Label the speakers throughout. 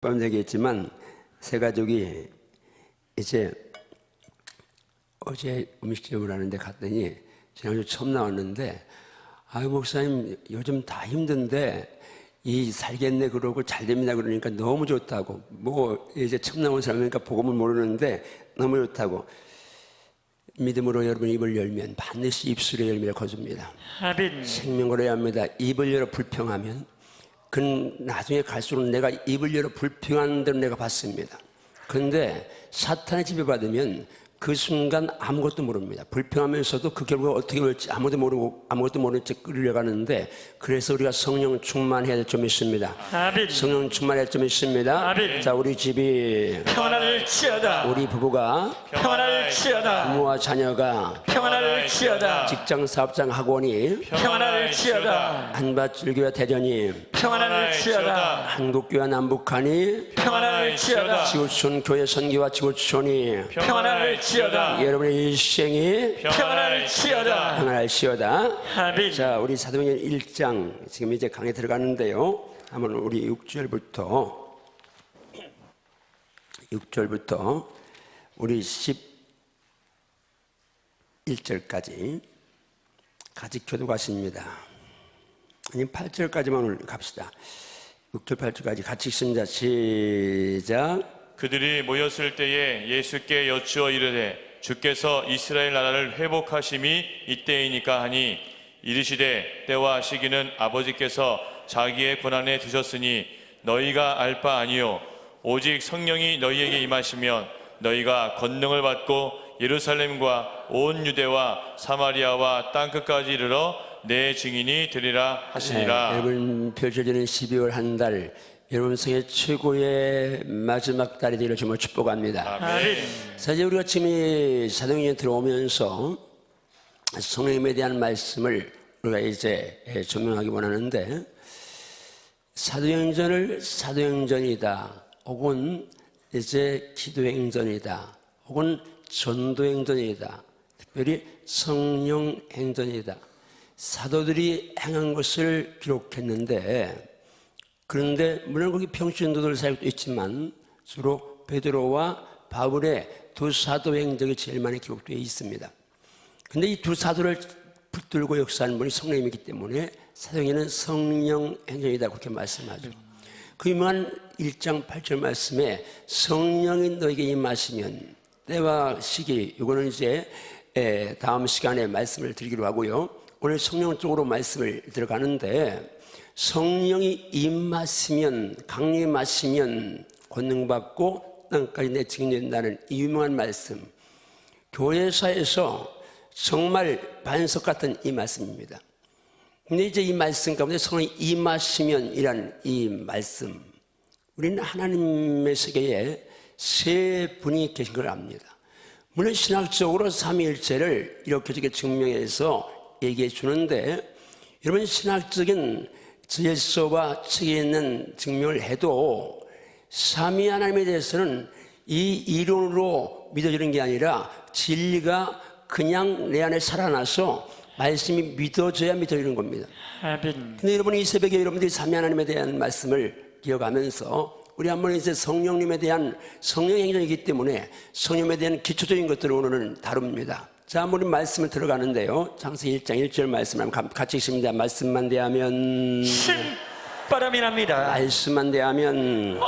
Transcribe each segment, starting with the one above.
Speaker 1: 밤 얘기했지만 세 가족이 이제 어제 음식점을 하는데 갔더니 지난주 처음 나왔는데 아유 목사님 요즘 다 힘든데 이 살겠네 그러고 잘 됩니다 그러니까 너무 좋다고 뭐 이제 처음 나온 사람이니까 복음을 모르는데 너무 좋다고 믿음으로 여러분 입을 열면 반드시 입술의 열매를 거둡니다.
Speaker 2: 아멘.
Speaker 1: 생명을 합니다. 입을 열어 불평하면 그는 나중에 갈수록 내가 입을 열어 불평하는 대로 내가 받습니다. 그런데 사탄의 지배 받으면 그 순간 아무것도 모릅니다. 불평하면서도 그 결과가 어떻게 올지 아무도 모르고 아무것도 모르는 채 끌려가는데 그래서 우리가 성령 충만해야 될 점이 있습니다.
Speaker 2: 아멘.
Speaker 1: 성령 충만해야 될 점이 있습니다.
Speaker 2: 아멘.
Speaker 1: 자, 우리 집이
Speaker 2: 평안할지어다.
Speaker 1: 우리 부부가
Speaker 2: 평안할지어다.
Speaker 1: 부모와 자녀가
Speaker 2: 평안할지어다.
Speaker 1: 직장 사업장 학원이
Speaker 2: 평안할지어다.
Speaker 1: 한밭줄교와 대전이
Speaker 2: 평안할지어다.
Speaker 1: 한국교회 남북한이
Speaker 2: 평안할지어다.
Speaker 1: 지구촌 교회 선교와 지구촌이
Speaker 2: 평안할지어다.
Speaker 1: 여러분의 일생이
Speaker 2: 평안할지어다.
Speaker 1: 평안할시어다.
Speaker 2: 아멘.
Speaker 1: 자, 우리 사도행전 1장 지금 이제 강에 들어가는데요. 한번 우리 6절부터 6절부터 우리 11절까지 같이 교도가십니다. 아니 8절까지만 오늘 갑시다. 6절 8절까지 같이 읽습니다. 시작.
Speaker 3: 그들이 모였을 때에 예수께 여쭈어 이르되 주께서 이스라엘 나라를 회복하심이 이때이니까 하니 이르시되 때와 시기는 아버지께서 자기의 권한에 두셨으니 너희가 알 바 아니요 오직 성령이 너희에게 임하시면 너희가 권능을 받고 예루살렘과 온 유대와 사마리아와 땅 끝까지 이르러 내 증인이 되리라
Speaker 1: 네,
Speaker 3: 하시니라
Speaker 1: 여러분 펼쳐지는 12월 한 달 여러분 생애 최고의 마지막 달이 되기를 정말 축복합니다.
Speaker 2: 아멘.
Speaker 1: 사실 우리가 지금 이 사도행전에 들어오면서 성령님에 대한 말씀을 우리가 이제 조명하기 원하는데 사도행전을 사도행전이다 혹은 이제 기도행전이다 혹은 전도행전이다 특별히 성령행전이다 사도들이 행한 것을 기록했는데 그런데 물론 거기 평신도들 사역도 있지만 주로 베드로와 바울의 두 사도 행적이 제일 많이 기록되어 있습니다. 근데 이 두 사도를 붙들고 역사하는 분이 성령님이기 때문에 사도행전은 성령 행전이다 그렇게 말씀하죠. 그 유명한 1장 8절 말씀에 성령이 너에게 임하시면 때와 시기 이거는 이제 에, 다음 시간에 말씀을 드리기로 하고요. 오늘 성령 쪽으로 말씀을 들어가는데 성령이 임하시면 강림하시면 권능받고 땅까지 내 증인된다는 이 유명한 말씀 교회사에서 정말 반석 같은 이 말씀입니다. 근데 이제 이 말씀 가운데 성령이 임하시면이란 이 말씀 우리는 하나님의 세계에 세 분이 계신 걸 압니다. 물론 신학적으로 삼위일체를 이렇게 저렇게 증명해서 얘기해 주는데 여러분 신학적인 질서와 책에 있는 증명을 해도 삼위 하나님에 대해서는 이 이론으로 믿어지는 게 아니라 진리가 그냥 내 안에 살아나서 말씀이 믿어져야 믿어지는 겁니다. 근데 여러분 이 새벽에 여러분들이 삼위 하나님에 대한 말씀을 기억하면서 우리 한번 이제 성령님에 대한 성령 행전이기 때문에 성령에 대한 기초적인 것들을 오늘은 다룹니다. 자, 우리 말씀을 들어가는데요. 장세 1장 1절 말씀 한번 같이 읽습니다. 말씀만 대하면
Speaker 2: 신바람이 납니다.
Speaker 1: 말씀만 대하면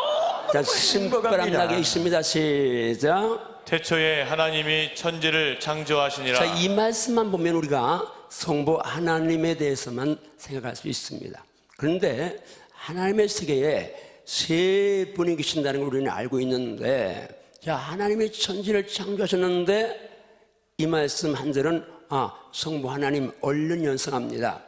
Speaker 1: 자, 신바람
Speaker 2: 행복합니다.
Speaker 1: 나게 있습니다. 시작.
Speaker 3: 태초에 하나님이 천지를 창조하시니라
Speaker 1: 자, 이 말씀만 보면 우리가 성부 하나님에 대해서만 생각할 수 있습니다. 그런데 하나님의 세계에 세 분이 계신다는 걸 우리는 알고 있는데, 자, 하나님이 천지를 창조하셨는데, 이 말씀 한 절은, 아, 성부 하나님 얼른 연성합니다.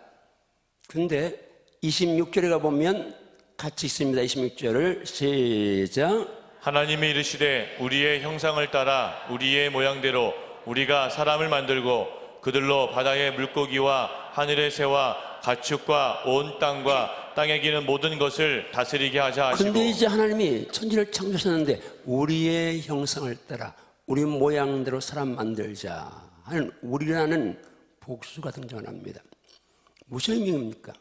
Speaker 1: 그런데 26절에 가보면 같이 있습니다. 26절을 시작.
Speaker 3: 하나님이 이르시되 우리의 형상을 따라 우리의 모양대로 우리가 사람을 만들고 그들로 바다의 물고기와 하늘의 새와 가축과 온 땅과 땅에 기는 모든 것을 다스리게 하자 하시고
Speaker 1: 근데 이제 하나님이 천지를 창조하셨는데 우리의 형상을 따라 우리 모양대로 사람 만들자 하는 우리라는 복수가 등장을 합니다. 무슨 의미입니까?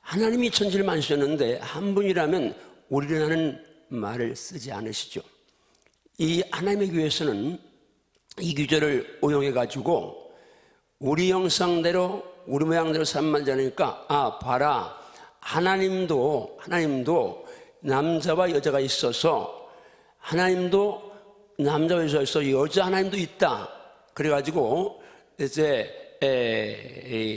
Speaker 1: 하나님이 천지를 만드셨는데 한 분이라면 우리라는 말을 쓰지 않으시죠. 이 하나님의 교회에서는 이 규절을 오용해 가지고 우리 형상대로 우리 모양대로 삶만 자니까 아 봐라 하나님도 하나님도 남자와 여자가 있어서 하나님도 여자가 있어 여자 하나님도 있다 그래가지고 이제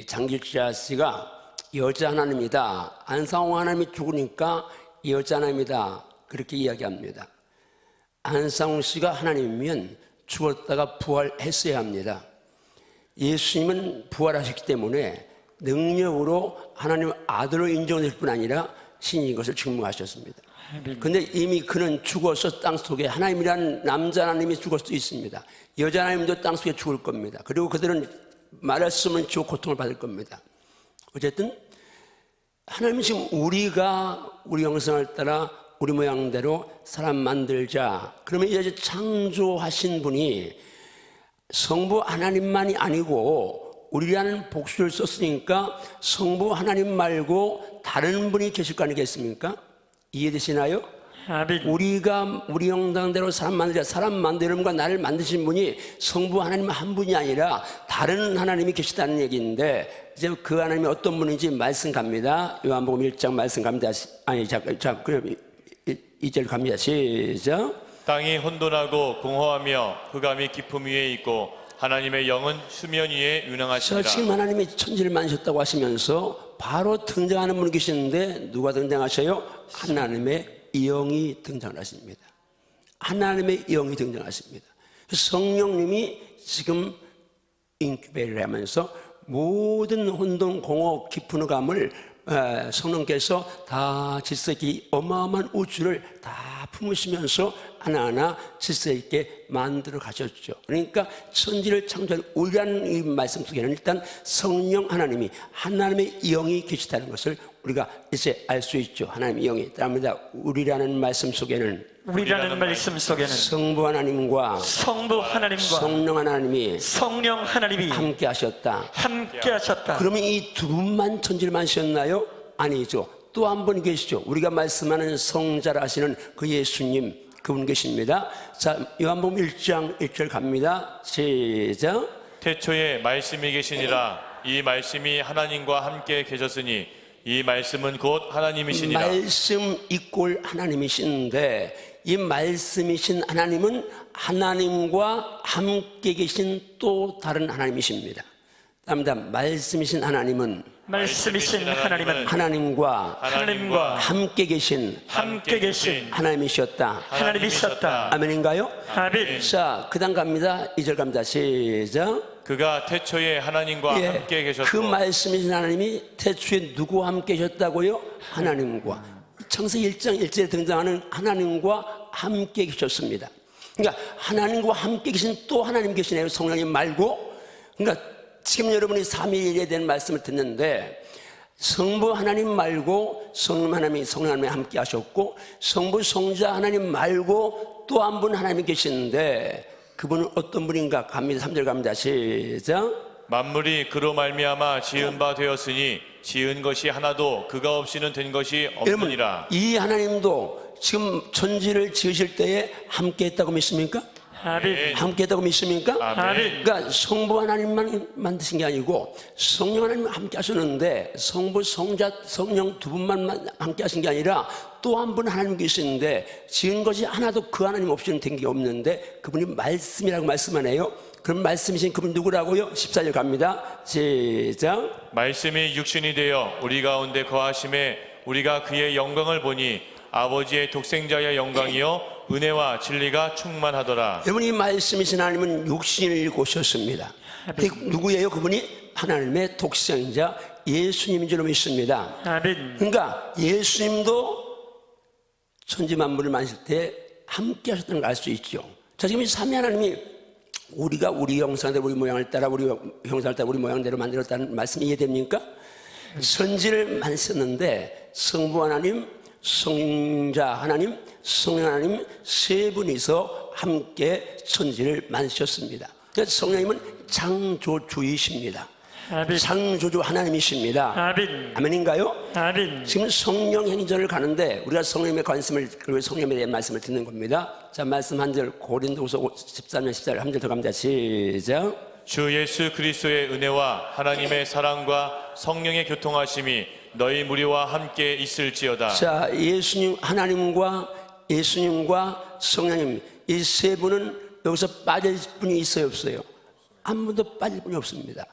Speaker 1: 장길자 씨가 여자 하나님이다 안상홍 하나님이 죽으니까 여자 하나님이다 그렇게 이야기합니다. 안상홍 씨가 하나님이면 죽었다가 부활했어야 합니다. 예수님은 부활하셨기 때문에 능력으로 하나님 아들로 인정될 뿐 아니라 신인 것을 증명하셨습니다. 근데 이미 그는 죽어서 땅 속에 하나님이라는 남자 하나님이 죽을 수도 있습니다. 여자 하나님도 땅 속에 죽을 겁니다. 그리고 그들은 없는 지옥 고통을 받을 겁니다. 어쨌든 하나님은 지금 우리가 우리 형상을 따라 우리 모양대로 사람 만들자. 그러면 이제 창조하신 분이 성부 하나님만이 아니고 우리라는 복수를 썼으니까 성부 하나님 말고 다른 분이 계실 거 아니겠습니까? 이해되시나요?
Speaker 2: 아멘.
Speaker 1: 우리가 우리 형상대로 사람 만들자 사람 만드는과 나를 만드신 분이 성부 하나님 한 분이 아니라 다른 하나님이 계시다는 얘기인데 이제 그 하나님이 어떤 분인지 말씀 갑니다. 요한복음 1장 말씀 갑니다. 시- 아니 잠깐 자 그럼 이절 갑니다. 시작.
Speaker 3: 땅이 혼돈하고 공허하며 흑암이 깊음 위에 있고 하나님의 영은 수면 위에
Speaker 1: 저
Speaker 3: 운행하시니라
Speaker 1: 지금 하나님이 천지를 만드셨다고 하시면서 바로 등장하는 분이 계시는데 누가 등장하셔요? 하나님의 영이 등장하십니다. 하나님의 영이 등장하십니다. 성령님이 지금 인큐베이를 하면서 모든 혼돈, 공허, 깊은 에, 성령께서 다 질서 있게 어마어마한 우주를 다 품으시면서 하나하나 질서 있게 만들어 가셨죠. 그러니까 천지를 창조한 우리라는 이 말씀 속에는 일단 성령 하나님이 하나님의 영이 계시다는 것을 우리가 이제 알 수 있죠. 하나님의 영이. 따릅니다. 우리라는 말씀 속에는
Speaker 2: 우리라는 말씀 속에는
Speaker 1: 성부 하나님과
Speaker 2: 성부 하나님과
Speaker 1: 성령 하나님이
Speaker 2: 성령 하나님이
Speaker 1: 함께 하셨다.
Speaker 2: 함께 하셨다.
Speaker 1: 그러면 이 두 분만 천지를 만드셨나요? 아니죠. 또 한 분 계시죠. 우리가 말씀하는 성자라 하시는 그 예수님 그분 계십니다. 자, 요한복음 1장 1절 갑니다. 시작.
Speaker 3: 태초에 말씀이 계시니라 이 말씀이 하나님과 함께 계셨으니 이 말씀은 곧 하나님이시니라
Speaker 1: 말씀 이꼴 하나님이신데 이 말씀이신 하나님은 하나님과 함께 계신 또 다른 하나님이십니다. 다음다 말씀이신 하나님은
Speaker 2: 말씀이신 하나님은
Speaker 1: 하나님과
Speaker 2: 하나님과
Speaker 1: 함께 계신
Speaker 2: 함께 계신
Speaker 1: 하나님이셨다.
Speaker 2: 하나님이셨다.
Speaker 1: 아멘인가요?
Speaker 2: 아멘.
Speaker 1: 자, 그 다음 갑니다. 2절 갑니다. 시작.
Speaker 3: 그가 태초에 하나님과
Speaker 1: 예,
Speaker 3: 함께 계셨고
Speaker 1: 그 말씀이신 하나님이 태초에 누구와 함께 계셨다고요? 하나님과. 창세기 1장 1절에 등장하는 하나님과 함께 계셨습니다. 그러니까 하나님과 함께 계신 또 하나님 계시네요. 성령님 말고. 그러니까 지금 여러분이 삼위일에 대한 말씀을 듣는데 성부 하나님 말고 성령 하나님이 성령 하나님이 함께 하셨고 성부 성자 하나님 말고 또 한 분 하나님이 계시는데 그분은 어떤 분인가 갑니다. 3절 갑니다. 시작.
Speaker 3: 만물이 그로 말미암아 지은 바 되었으니 지은 것이 하나도 그가 없이는 된 것이 없느니라
Speaker 1: 이 하나님도 지금 천지를 지으실 때에 함께 했다고 믿습니까?
Speaker 2: 아멘.
Speaker 1: 함께 했다고 믿습니까?
Speaker 2: 아멘.
Speaker 1: 그러니까 성부 하나님만 만드신 게 아니고 성령 하나님 함께 하셨는데 성부 성자 성령 두 분만 함께 하신 게 아니라 또 한 분 하나님 계시는데 지은 것이 하나도 그 하나님 없이는 된 게 없는데 그분이 말씀이라고 말씀하네요. 그럼 말씀이신 그분 누구라고요? 14절 갑니다. 시작.
Speaker 3: 말씀이 육신이 되어 우리 가운데 거하심에 우리가 그의 영광을 보니 아버지의 독생자의 영광이요 은혜와 진리가 충만하더라
Speaker 1: 여러분 이 말씀이신 하나님은 육신을 고셨습니다. 그 누구예요? 그분이 하나님의 독생자 예수님인 줄 믿습니다.
Speaker 2: 아멘.
Speaker 1: 그러니까 예수님도 천지 만물을 만드실 때 함께 하셨다는 걸 알 수 있죠. 자, 지금 이 삼위 하나님이 우리가 우리 형상대로 우리 모양을 따라 우리 형상을 따라 우리 모양대로 만들었다는 말씀이 이해됩니까? 선지를 만드셨는데 성부 하나님, 성자 하나님, 성령 하나님 세 분이서 함께 천지를 만드셨습니다. 그래서 성령님은 창조주이십니다.
Speaker 2: 아멘.
Speaker 1: 창조주 하나님이십니다.
Speaker 2: 아멘.
Speaker 1: 아멘인가요?
Speaker 2: 아멘.
Speaker 1: 지금 성령 행전을 가는데 우리가 성령의 관심을 그리고 성령에 대한 말씀을 듣는 겁니다. 자 말씀 한 절 고린도후서 13년 14절 한절더 갑니다. 시작.
Speaker 3: 주 예수 그리스도의 은혜와 하나님의 사랑과 성령의 교통하심이 너희 무리와 함께 있을지어다.
Speaker 1: 자 예수님 하나님과 예수님과 성령님 이 세 분은 여기서 빠질 분이 있어요 없어요? 한 분도 빠질 분이 없습니다.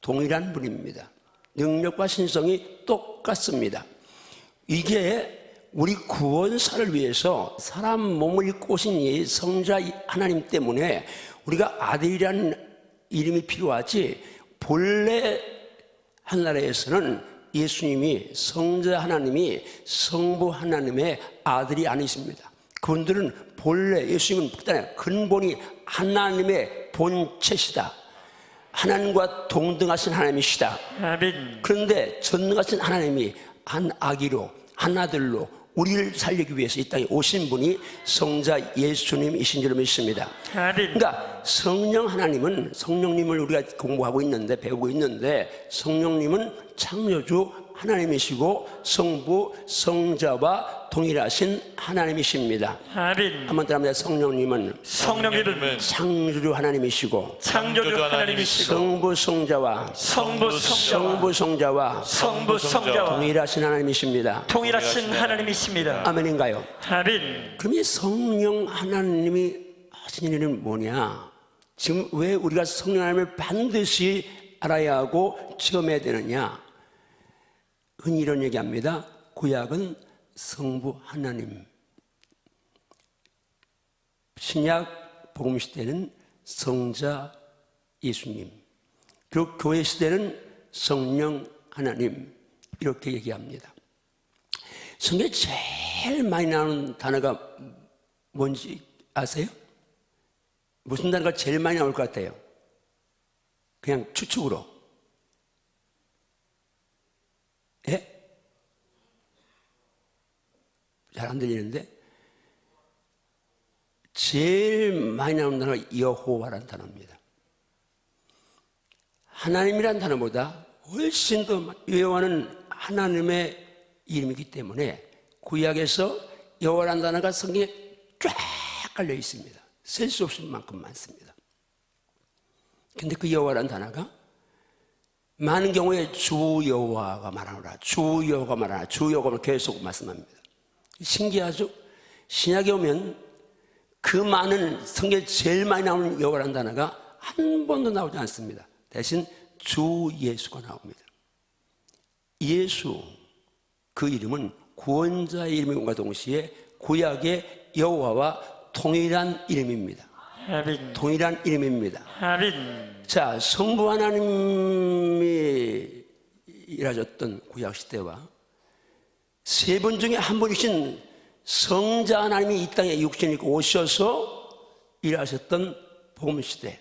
Speaker 1: 동일한 분입니다. 능력과 신성이 똑같습니다. 이게 우리 구원사를 위해서 사람 몸을 오신 이 성자 하나님 때문에 우리가 아들이라는 이름이 필요하지 본래 한나라에서는 예수님이 성자 하나님이 성부 하나님의 아들이 아니십니다. 그분들은 본래 예수님은 근본이 하나님의 본체시다. 하나님과 동등하신 하나님이시다.
Speaker 2: 아멘.
Speaker 1: 그런데 전능하신 하나님이 한 아기로 한 아들로 우리를 살리기 위해서 이 땅에 오신 분이 성자 예수님이신 줄 믿습니다. 그러니까 성령 하나님은 성령님을 우리가 공부하고 있는데 배우고 있는데 성령님은 창조주 하나님이시고 성부 성자와 동일하신 하나님이십니다.
Speaker 2: 아멘.
Speaker 1: 한번 더 합니다. 성령님은
Speaker 2: 성령님은
Speaker 1: 창조주 하나님이시고
Speaker 2: 창조주 하나님이시고
Speaker 1: 성부 성자와
Speaker 2: 성부 성자와
Speaker 1: 성부 성자와
Speaker 2: 성부 성자와
Speaker 1: 동일하신 하나님이십니다.
Speaker 2: 통일하신 하나님이십니다.
Speaker 1: 아멘인가요?
Speaker 2: 아멘.
Speaker 1: 그럼 이 성령 하나님이 하신 일은 뭐냐? 지금 왜 우리가 성령 하나님을 반드시 알아야 하고 체험해야 되느냐? 흔히 이런 얘기합니다. 구약은 성부 하나님, 신약 복음 시대는 성자 예수님, 교회 시대는 성령 하나님 이렇게 얘기합니다. 성경에 제일 많이 나오는 단어가 뭔지 아세요? 무슨 단어가 제일 많이 나올 것 같아요? 그냥 추측으로. 예? 잘 안 들리는데? 제일 많이 나오는 단어가 여호와라는 단어입니다. 하나님이란 단어보다 훨씬 더 많- 여호와는 하나님의 이름이기 때문에 구약에서 여호와라는 단어가 성경에 쫙 깔려 있습니다. 셀 수 없을 만큼 많습니다. 근데 그 여호와라는 단어가 많은 경우에 주 여호와가 말하노라, 주 여호와가 말하노라, 주 여호와를 계속 말씀합니다. 신기하죠? 신약에 오면 그 많은 성경에 제일 많이 나오는 여호와라는 단어가 한 번도 나오지 않습니다. 대신 주 예수가 나옵니다. 예수 그 이름은 구원자의 이름과 동시에 구약의 여호와와 동일한 이름입니다.
Speaker 2: 아멘.
Speaker 1: 동일한 이름입니다.
Speaker 2: 아멘.
Speaker 1: 자, 성부 하나님이 일하셨던 구약 시대와 세 분 중에 한 분이신 성자 하나님이 이 땅에 입고 오셔서 일하셨던 복음 시대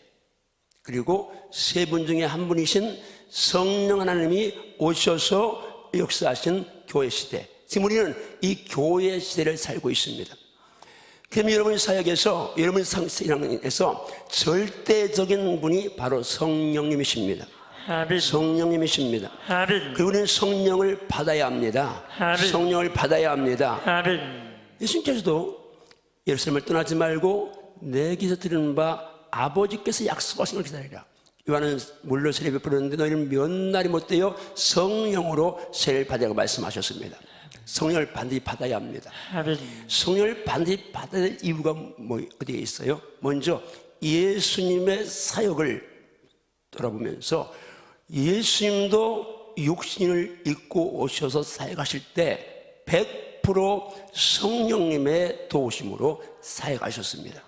Speaker 1: 그리고 세 분 중에 한 분이신 성령 하나님이 오셔서 역사하신 교회 시대 지금 우리는 이 교회 시대를 살고 있습니다. 그럼 여러분 사역에서 여러분 상에서 절대적인 분이 바로 성령님이십니다.
Speaker 2: 아멘.
Speaker 1: 성령님이십니다.
Speaker 2: 아멘.
Speaker 1: 그리고 우리는 성령을 받아야 합니다.
Speaker 2: 아멘.
Speaker 1: 성령을 받아야 합니다.
Speaker 2: 아멘.
Speaker 1: 예수님께서도 예루살렘을 떠나지 말고 내게서 들은 바 아버지께서 약속하신 걸 기다리라. 요한은 물로 세례 베풀었는데 너희는 몇 날이 못 되어 성령으로 세례를 받으라고 말씀하셨습니다. 성령을 반드시 받아야 합니다. 성령을 반드시 받아야 될 이유가 뭐 어디에 있어요? 먼저 예수님의 사역을 돌아보면서 예수님도 육신을 입고 오셔서 사역하실 때 100% 성령님의 도우심으로 사역하셨습니다.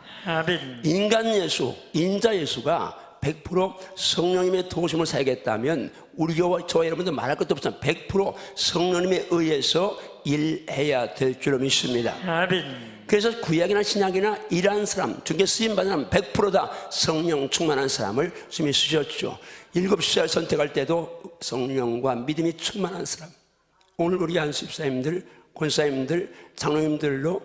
Speaker 1: 인간 예수, 인자 예수가 100% 성령님의 도우심을 사역했다면 우리 교와 저 여러분들 말할 것도 없지만 100% 성령님에 의해서 일해야 될 줄로 믿습니다.
Speaker 2: 아멘.
Speaker 1: 그래서 구약이나 신약이나 일하는 사람, 중에 쓰임 받는 사람 100%다 성령 충만한 사람을 주님이 쓰셨죠. 일곱 시절 선택할 때도 성령과 믿음이 충만한 사람. 오늘 우리 안수집사님들, 권사님들, 장로님들로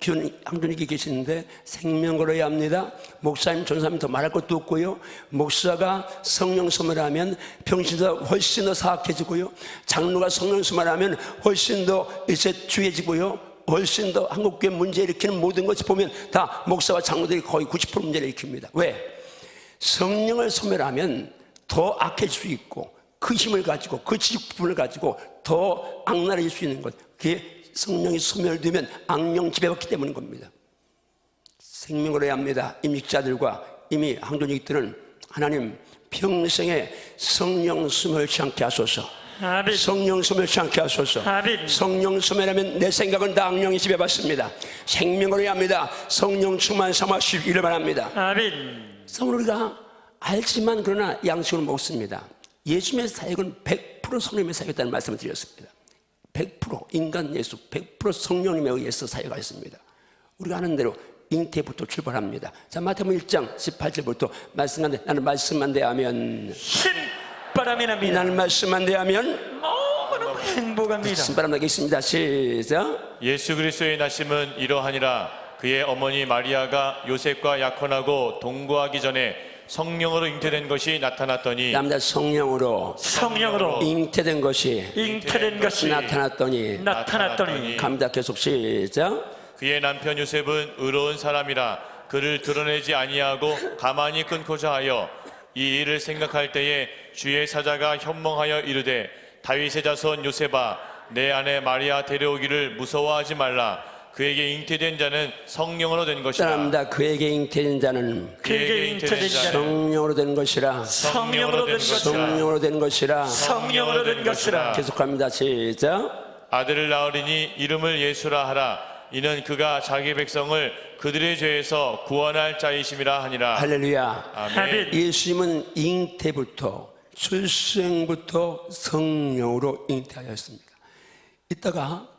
Speaker 1: 기존 항존이 계시는데 생명 걸어야 합니다. 목사님, 전사님 더 말할 것도 없고요. 목사가 성령 소멸하면 병신도 훨씬 더 사악해지고요. 장로가 성령 소멸하면 훨씬 더 이제 주해지고요. 훨씬 더 한국교회 문제 일으키는 모든 것을 보면 다 목사와 장로들이 거의 90% 문제를 일으킵니다. 왜? 성령을 소멸하면 더 악해질 수 있고 그 힘을 가지고 그 지식부분을 가지고 더 악랄해질 수 있는 것 그게 성령이 소멸되면 악령 지배받기 때문인 겁니다 생명을 해야 합니다 임직자들과 이미 항존직들은 하나님 평생에 성령 소멸치 않게 하소서
Speaker 2: 아멘.
Speaker 1: 성령 소멸치 않게 하소서
Speaker 2: 아멘.
Speaker 1: 성령 소멸하면 내 생각은 다 악령이 지배받습니다 생명을 해야 합니다 성령 충만 삼아주시기를 바랍니다
Speaker 2: 아멘.
Speaker 1: 성우리가 알지만 그러나 양식으로 먹습니다. 예수님의 사역은 100% 성령님의 사역이었다는 말씀을 드렸습니다. 100% 인간 예수 100% 성령님에 의해서 사역하였습니다. 우리가 아는 대로 잉태부터 출발합니다. 자 마태복음 1장 18절부터 말씀한데 나는 말씀만 대하면
Speaker 2: 신바람이 납니다.
Speaker 1: 나는 말씀만 대하면
Speaker 2: 너무너무 행복합니다.
Speaker 1: 신바람 나겠습니다. 시작.
Speaker 3: 예수 그리스도의 나심은 이러하니라 그의 어머니 마리아가 요셉과 약혼하고 동거하기 전에 성령으로 잉태된 것이 나타났더니
Speaker 1: 남자 성령으로
Speaker 2: 성령으로
Speaker 1: 잉태된 것이
Speaker 2: 잉태된 것이
Speaker 1: 나타났더니
Speaker 2: 나타났더니
Speaker 1: 감자 계속 시작.
Speaker 3: 그의 남편 요셉은 의로운 사람이라 그를 드러내지 아니하고 가만히 끊고자 하여 이 일을 생각할 때에 주의 사자가 현몽하여 이르되 다윗의 자손 요셉아 내 아내 마리아 데려오기를 무서워하지 말라 그에게 잉태된 자는 성령으로 된 것이라
Speaker 1: 따라합니다. 그에게 잉태된 자는
Speaker 2: 그에게 잉태된 자는
Speaker 1: 성령으로 된 것이라
Speaker 2: 성령으로 된 것이라
Speaker 1: 성령으로 된 것이라
Speaker 2: 성령으로 된 것이라
Speaker 1: 계속합니다. 시작.
Speaker 3: 아들을 낳으리니 이름을 예수라 하라 이는 그가 자기 백성을 그들의 죄에서 구원할 자이심이라 하니라
Speaker 1: 할렐루야.
Speaker 3: 아멘
Speaker 2: 아멘.
Speaker 1: 예수님은 잉태부터 출생부터 성령으로 잉태하였습니다. 이따가 어,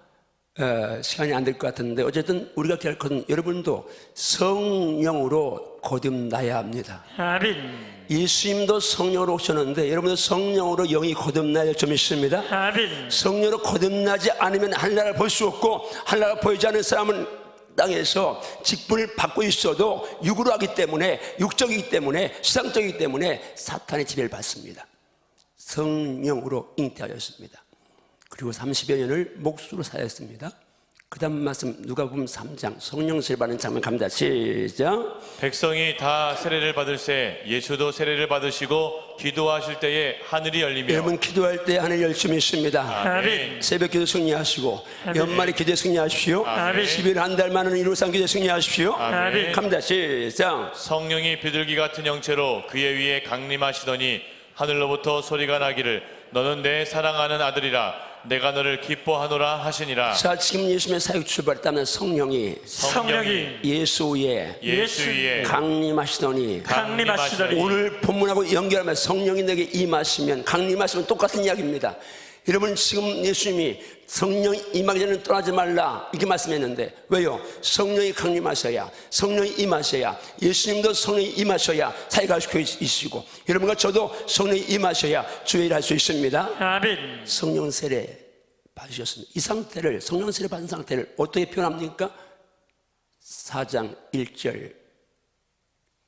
Speaker 1: 시간이 안 될 것 같은데 어쨌든 우리가 기억하는 여러분도 성령으로 거듭나야 합니다.
Speaker 2: 아멘.
Speaker 1: 예수님도 성령으로 오셨는데 여러분도 성령으로 영이 거듭나야 할 점이 있습니다.
Speaker 2: 아멘.
Speaker 1: 성령으로 거듭나지 않으면 하나님을 볼수 없고 하나님을 보이지 않는 사람은 땅에서 직분을 받고 있어도 육으로 하기 때문에 육적이기 때문에 수상적이기 때문에 사탄의 지배를 받습니다. 성령으로 잉태하였습니다. 그리고 30여 년을 목수로 사였습니다. 그 다음 말씀 누가 보면 3장 성령 세례 받는 장면 갑니다. 시작.
Speaker 3: 백성이 다 세례를 받을새 예수도 세례를 받으시고 기도하실 때에 하늘이 열리며
Speaker 1: 여러분 기도할 때 하늘 열심히 있습니다.
Speaker 2: 아멘.
Speaker 1: 새벽 기도 승리하시고 연말에 기도 승리하십시오.
Speaker 2: 아멘.
Speaker 1: 10일 한달 만은 이루상 기도 승리하십시오.
Speaker 2: 아멘.
Speaker 1: 갑니다. 시작.
Speaker 3: 성령이 비둘기 같은 형체로 그의 위에 강림하시더니 하늘로부터 소리가 나기를 너는 내 사랑하는 아들이라 내가 너를 기뻐하노라 하시니라
Speaker 1: 자, 지금 예수님의 사역 출발했다면 성령이
Speaker 2: 성령이
Speaker 1: 예수 위에
Speaker 3: 예수 위에
Speaker 1: 강림하시더니
Speaker 2: 강림하시더니
Speaker 1: 오늘 본문하고 연결하면 성령이 내게 임하시면 강림하시면 똑같은 이야기입니다. 여러분 지금 예수님이 성령 임하기 전에 떠나지 말라 이렇게 말씀했는데 왜요? 성령이 강림하셔야 성령이 임하셔야 예수님도 성령이 임하셔야 사회가 있으시고 여러분과 저도 성령이 임하셔야 주의 일할 수 있습니다.
Speaker 2: 아멘.
Speaker 1: 성령 세례 받으셨습니다. 이 상태를 성령 세례 받은 상태를 어떻게 표현합니까? 4장 1절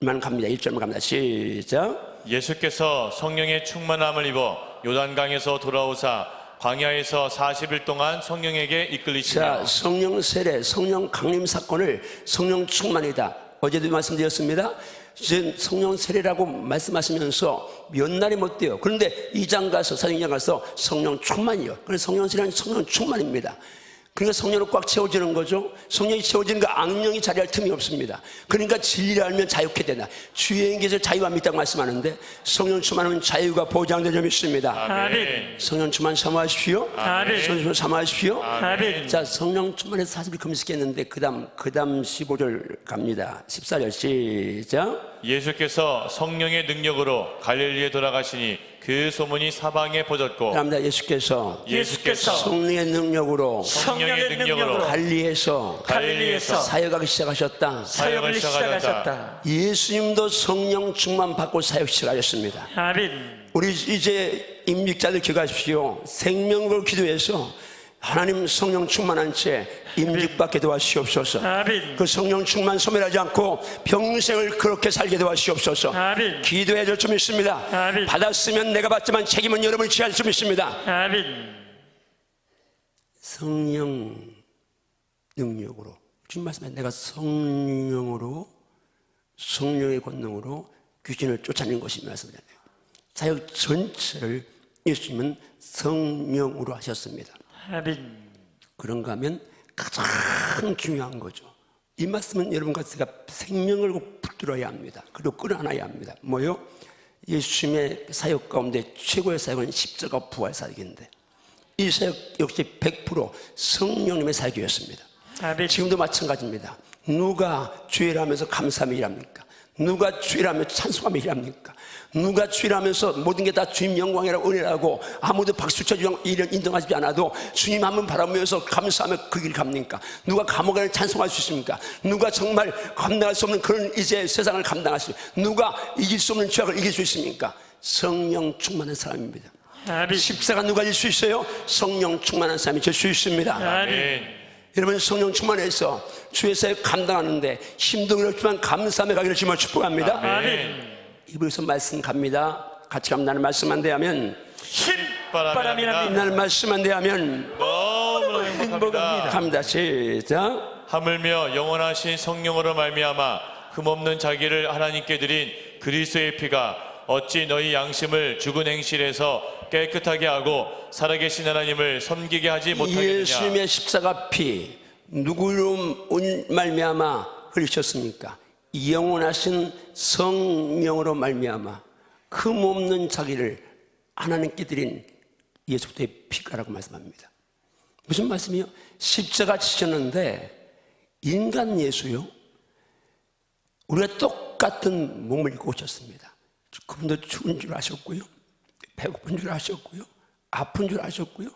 Speaker 1: 만 갑니다. 1절만 갑니다. 시작.
Speaker 3: 예수께서 성령의 충만함을 입어 요단강에서 돌아오사 광야에서 40일 동안 성령에게 이끌리시며
Speaker 1: 자, 성령 세례, 성령 강림 사건을 성령 충만이다. 어제도 말씀드렸습니다. 이제 성령 세례라고 말씀하시면서 몇 날이 못 돼요. 그런데 2장 가서, 사장장 가서 성령 충만이요. 그래서 성령 세례는 성령 충만입니다. 그러니까 성령으로 꽉 채워지는 거죠. 성령이 채워지는 거 악령이 자리할 틈이 없습니다. 그러니까 진리를 알면 자유케 되나. 주의 행기에서 자유가 있다고 말씀하는데 성령 충만하면 자유가 보장된 점이 있습니다.
Speaker 2: 아멘.
Speaker 1: 성령 충만 삼아하십시오.
Speaker 2: 아멘.
Speaker 1: 성령 충만 삼아하십시오.
Speaker 2: 아멘.
Speaker 1: 자, 성령 충만해서 40일 금식했는데 그다음 그다음 15절 갑니다. 14절 시작.
Speaker 3: 예수께서 성령의 능력으로 갈릴리에 돌아가시니 그 소문이 사방에 퍼졌고
Speaker 1: 그다음에 예수께서
Speaker 2: 예수께서
Speaker 1: 성령의 능력으로
Speaker 2: 성령의 능력으로
Speaker 1: 갈리에서
Speaker 3: 갈릴리에서
Speaker 1: 사역하기 시작하셨다.
Speaker 2: 사역을 시작하셨다.
Speaker 1: 예수님도 성령 충만 받고 사역 시작하셨습니다.
Speaker 2: 아멘.
Speaker 1: 우리 이제 임직자들 기도하십시오. 생명으로 기도해서 하나님 성령 충만한 채 임직받게 도와주시옵소서.
Speaker 2: 아멘.
Speaker 1: 그 성령 충만 소멸하지 않고 평생을 그렇게 살게 도와주시옵소서.
Speaker 2: 아멘.
Speaker 1: 기도해 줄줄 믿습니다.
Speaker 2: 아멘.
Speaker 1: 받았으면 내가 받지만 책임은 여러분이 취할 줄 믿습니다.
Speaker 2: 아멘.
Speaker 1: 성령 능력으로 주님 말씀에 내가 성령으로 성령의 권능으로 귀신을 쫓아낸 것이 말씀이잖아요. 사역 전체를 예수님은 성령으로 하셨습니다.
Speaker 2: 아멘.
Speaker 1: 그런가 하면 가장 중요한 거죠. 이 말씀은 여러분과 제가 생명을 꼭 붙들어야 합니다. 그리고 끌어안아야 합니다. 뭐요? 예수님의 사역 가운데 최고의 사역은 십자가 부활 사역인데 이 사역 역시 100% 성령님의 사역이었습니다.
Speaker 2: 아멘.
Speaker 1: 지금도 마찬가지입니다. 누가 주의를 하면서 감사하며 일합니까? 누가 주의를 하며 찬송하며 일합니까? 누가 주의를 하면서 모든 게 다 주님 영광이라고 은혜라고 아무도 박수 쳐주고 일을 인정하지 않아도 주님 한번 바라보면서 감사하며 그 길 갑니까? 누가 감옥에 찬송할 수 있습니까? 누가 정말 감당할 수 없는 그런 이제 세상을 감당할 수 누가 이길 수 없는 죄악을 이길 수 있습니까? 성령 충만한 사람입니다.
Speaker 2: 아멘.
Speaker 1: 십자가 누가 질 수 있어요? 성령 충만한 사람이 질 수 있습니다.
Speaker 2: 아멘.
Speaker 1: 여러분 성령 충만해서 주의 사역 감당하는데 힘도 그렇지만 감사함에 가기를 주님을 축복합니다.
Speaker 2: 아멘.
Speaker 1: 이불에서 말씀 갑니다. 같이 가면 나는 말씀 안 대하면
Speaker 2: 신바람이 납니다.
Speaker 1: 나는 말씀 안 대하면
Speaker 3: 행복합니다.
Speaker 2: 행복합니다.
Speaker 1: 갑니다. 시작.
Speaker 3: 하물며 영원하신 성령으로 말미암아 흠없는 자기를 하나님께 드린 그리스도의 피가 어찌 너희 양심을 죽은 행실에서 깨끗하게 하고 살아계신 하나님을 섬기게 하지 못하겠느냐
Speaker 1: 예수님의 십자가 피 누구로 말미암아 흘리셨습니까? 영원하신 성령으로 말미암아 흠없는 자기를 하나님께 드린 예수 그리스도의 피가라고 말씀합니다. 무슨 말씀이요? 십자가 지셨는데 인간 예수요. 우리가 똑같은 몸을 입고 오셨습니다. 그분도 추운 줄 아셨고요. 배고픈 줄 아셨고요. 아픈 줄 아셨고요.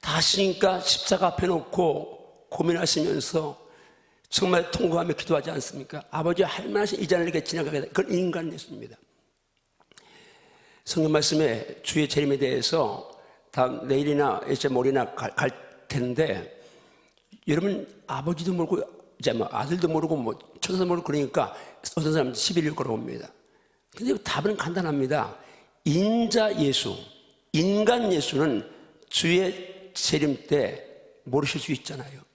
Speaker 1: 다 하시니까 십자가 앞에 놓고 고민하시면서 정말 통곡하며 기도하지 않습니까? 아버지 할만하신 이 자리에게 지나가게 그건 인간 예수입니다. 성경 말씀에 주의 재림에 대해서 다음 내일이나 이제 모레나 갈, 갈 텐데 여러분 아버지도 모르고 이제 뭐 아들도 모르고 뭐 천사도 모르고 그러니까 어떤 사람은 11일 걸어옵니다. 근데 답은 간단합니다. 인자 예수, 인간 예수는 주의 재림 때 모르실 수 있잖아요.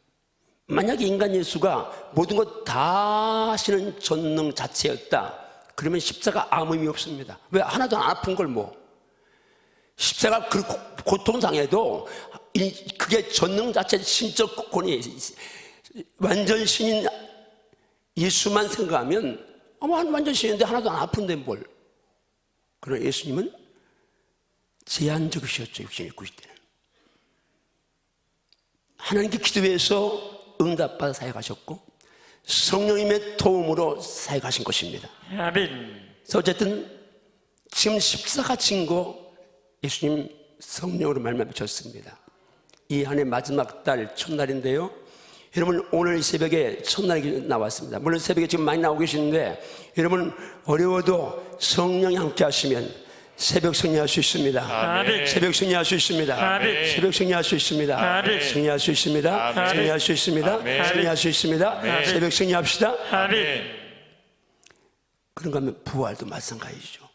Speaker 1: 만약에 인간 예수가 모든 것 다 하시는 전능 자체였다. 그러면 십자가 아무 의미 없습니다. 왜 하나도 안 아픈 걸 뭐. 십자가 그 고- 고통당해도 이- 그게 전능 자체 신적 권위 완전 신인 예수만 생각하면 어머 완전 신인데 하나도 안 아픈데 뭘. 그러나 예수님은 제한적이셨죠. 입고 있을 때는. 하나님께 기도해서 응답받아 사역하셨고 성령님의 도움으로 사역하신 것입니다.
Speaker 2: 아멘.
Speaker 1: 그래서 어쨌든 지금 십사가 친거 예수님 성령으로 말만 미쳤습니다. 이 한해 마지막 달 첫날인데요. 여러분 오늘 이 새벽에 첫날이 나왔습니다. 물론 새벽에 지금 많이 나오고 계시는데 여러분 어려워도 성령이 함께 하시면 새벽 승리할 수 있습니다.
Speaker 2: 아멘.
Speaker 1: 새벽 승리할 수 있습니다.
Speaker 2: 아멘.
Speaker 1: 새벽 승리할 수 있습니다.
Speaker 2: 아멘.
Speaker 1: 승리할 수 있습니다.
Speaker 3: 아멘.
Speaker 1: 승리할 수 있습니다.
Speaker 3: 아멘.
Speaker 1: 승리할 수 있습니다.
Speaker 3: 아멘.
Speaker 1: 새벽 승리합시다.
Speaker 2: 아멘.
Speaker 1: 그런가 하면 부활도 마찬가지죠.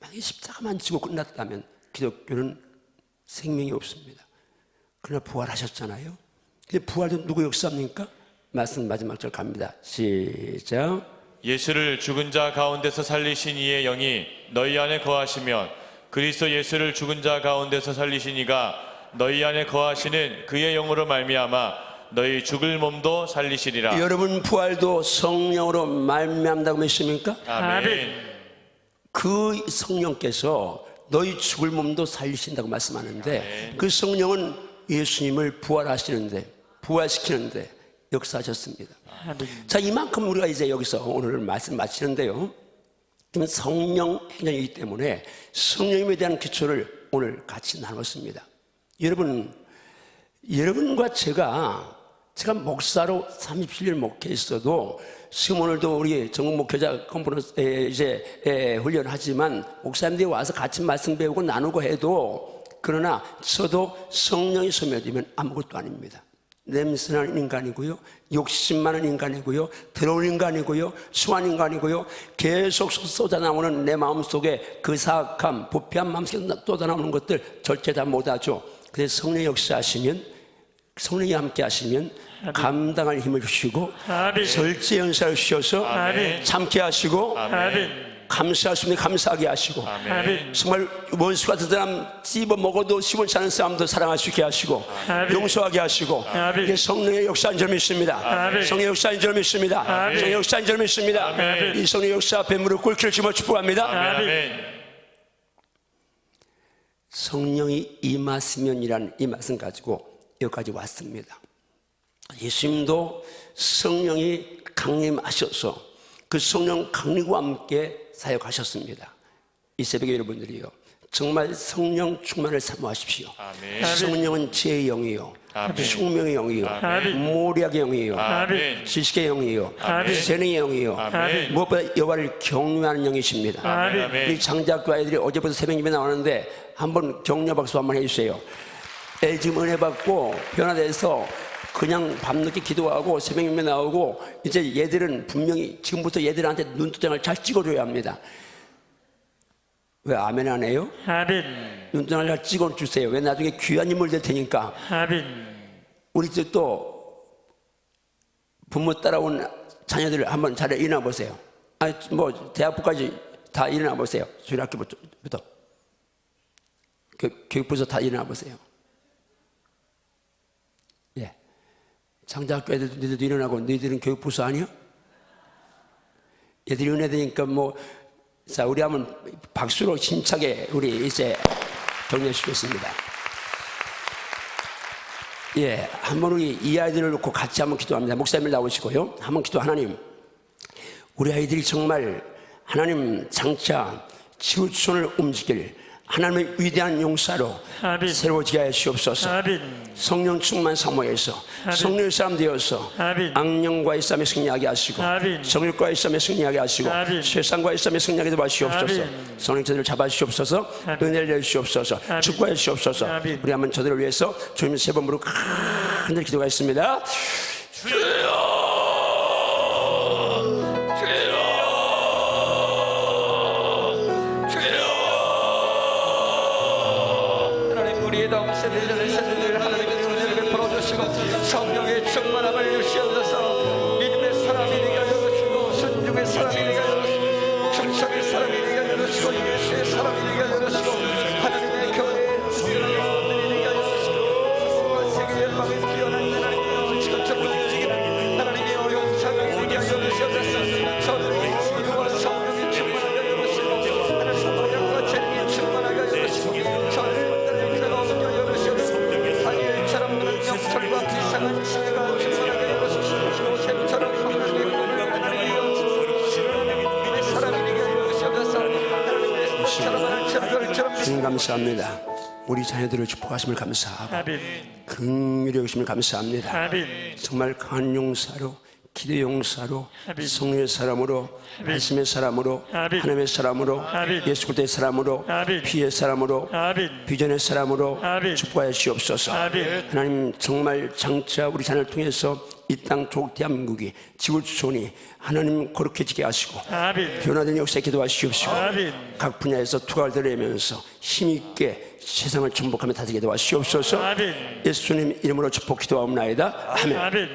Speaker 1: 만약에 십자가만 지고 끝났다면 기독교는 생명이 없습니다. 그러나 부활하셨잖아요. 근데 부활도 누구 역사입니까? 말씀 마지막 절 갑니다. 시작.
Speaker 3: 예수를 죽은 자 가운데서 살리신 이의 영이 너희 안에 거하시면 그리스도 예수를 죽은 자 가운데서 살리신 이가 너희 안에 거하시는 그의 영으로 말미암아 너희 죽을 몸도 살리시리라.
Speaker 1: 여러분 부활도 성령으로 말미암다고 믿습니까?
Speaker 3: 아멘.
Speaker 1: 그 성령께서 너희 죽을 몸도 살리신다고 말씀하는데 그 성령은 예수님을 부활하시는데 부활시키는데 역사하셨습니다. 자 이만큼 우리가 이제 여기서 오늘 말씀 마치는데요. 성령 행전이기 때문에 성령님에 대한 기초를 오늘 같이 나눴습니다. 여러분, 여러분과 제가 제가 목사로 37년 목회했어도 지금 오늘도 우리 전국 목회자 컨퍼런스 에, 이제 에, 훈련하지만 목사님들이 와서 같이 말씀 배우고 나누고 해도 그러나 저도 성령이 소멸되면 아무것도 아닙니다. 냄새나는 인간이고요. 욕심 많은 인간이고요. 더러운 인간이고요. 수한 인간이고요. 계속 쏟아나오는 내 마음속에 그 사악함, 부패한 마음속에 쏟아나오는 것들 절대 다 못하죠. 그래서 성령 역사하시면 성령이 함께 하시면 감당할 힘을 주시고
Speaker 2: 아멘.
Speaker 1: 절제 연사를 주셔서
Speaker 2: 아멘.
Speaker 1: 참게 하시고
Speaker 2: 아멘.
Speaker 1: 감사하시면 감사하게 하시고
Speaker 2: 아멘.
Speaker 1: 정말 원수 같은 사람 씹어 먹어도 시원치 않은 사람도 사랑할 수 있게 하시고
Speaker 2: 아멘.
Speaker 1: 용서하게 하시고
Speaker 2: 아멘.
Speaker 1: 이게 성령의 역사인 줄 믿습니다
Speaker 2: 아멘.
Speaker 1: 성령의 역사인 줄 믿습니다
Speaker 2: 아멘.
Speaker 1: 성령의 역사인 줄 믿습니다
Speaker 2: 아멘.
Speaker 1: 이 성령의 역사 앞에 무릎 꿇기를 주며 축복합니다
Speaker 2: 아멘.
Speaker 3: 아멘.
Speaker 1: 성령이 임하시면이라는 이 말씀 가지고 여기까지 왔습니다. 예수님도 성령이 강림하셔서 그 성령 강림과 함께 사역하셨습니다. 이 새벽에 여러분들이요. 정말 성령 충만을 사모하십시오.
Speaker 3: 아멘.
Speaker 1: 성령은 지혜의 영이요.
Speaker 3: 아멘.
Speaker 1: 숙명의 영이요.
Speaker 2: 아멘.
Speaker 1: 모략의 영이요.
Speaker 3: 아멘.
Speaker 1: 지식의 영이요.
Speaker 2: 아멘.
Speaker 1: 재능의 영이요.
Speaker 3: 아멘.
Speaker 1: 무엇보다 여호와를 경외하는 영이십니다.
Speaker 2: 아멘.
Speaker 1: 우리 장작교 아이들이 어제부터 새벽 예배 나오는데 한번 격려 박수 한번 해주세요. LG 은혜 받고 변화돼서 그냥 밤늦게 기도하고 새벽 예배 나오고 이제 얘들은 분명히 지금부터 얘들한테 눈도장을 잘 찍어줘야 합니다. 왜 아멘 안 해요?
Speaker 2: 아멘.
Speaker 1: 눈도장을 잘 찍어주세요. 왜 나중에 귀한 인물 될 테니까
Speaker 2: 아멘.
Speaker 1: 우리 집도 부모 따라온 자녀들 한번 잘 일어나 보세요. 아니 뭐 대학부까지 다 일어나 보세요. 주일학교부터 교- 교육부서 다 일어나 보세요. 예, 장자학교 애들도 너희들도 일어나고 너희들은 교육부서 아니야? 얘들이 은혜 되니까 뭐 자, 우리 한번 박수로 힘차게 우리 이제 격려해 주겠습니다. 예, 한번 우리 이 아이들을 놓고 같이 한번 기도합니다. 목사님을 나오시고요. 한번 기도 하나님. 우리 아이들이 정말 하나님 장차 지구촌을 움직일 하나님의 위대한 용사로
Speaker 2: 아멘.
Speaker 1: 새로워지게 하여 주옵소서.
Speaker 2: 아멘.
Speaker 1: 성령 충만 사모해서
Speaker 2: 아멘.
Speaker 1: 성령의 사람 되어서
Speaker 2: 아멘.
Speaker 1: 악령과의 싸움에 승리하게 하시고
Speaker 2: 아멘.
Speaker 1: 정일과의 싸움에 승리하게 하시고. 세상과의 싸움에 승리하게 도와주시옵소서
Speaker 2: 아멘.
Speaker 1: 성령 저들을 잡아주시옵소서. 은혜를 내주시옵소서. 축복해 주시옵소서. 우리 한번 저들을 위해서 주님 세번 무릎 하늘 기도하겠습니다 감사합니다 우리 자녀들을 축복하심을 감사하고. 긍휼히 여기심을 감사합니다. 정말 강한 용사로 기도 용사로. 성령의 사람으로 말씀의 사람으로. 하나님의 사람으로. 예수 그리스도의 사람으로. 피의 사람으로. 비전의 사람으로. 축복하여 주옵소서. 하나님 정말 장차 우리 자녀를 통해서 이 땅 조국 대한민국이 지구촌이 하나님 거룩해지게 하시고
Speaker 2: 아멘.
Speaker 1: 변화된 역사에 기도하시옵시고
Speaker 2: 아멘.
Speaker 1: 각 분야에서 투각을 드리면서 힘있게 세상을 정복하며 다스리게 도와주시옵소서
Speaker 2: 아멘.
Speaker 1: 예수님 이름으로 축복 기도하옵나이다 아멘
Speaker 2: 아멘.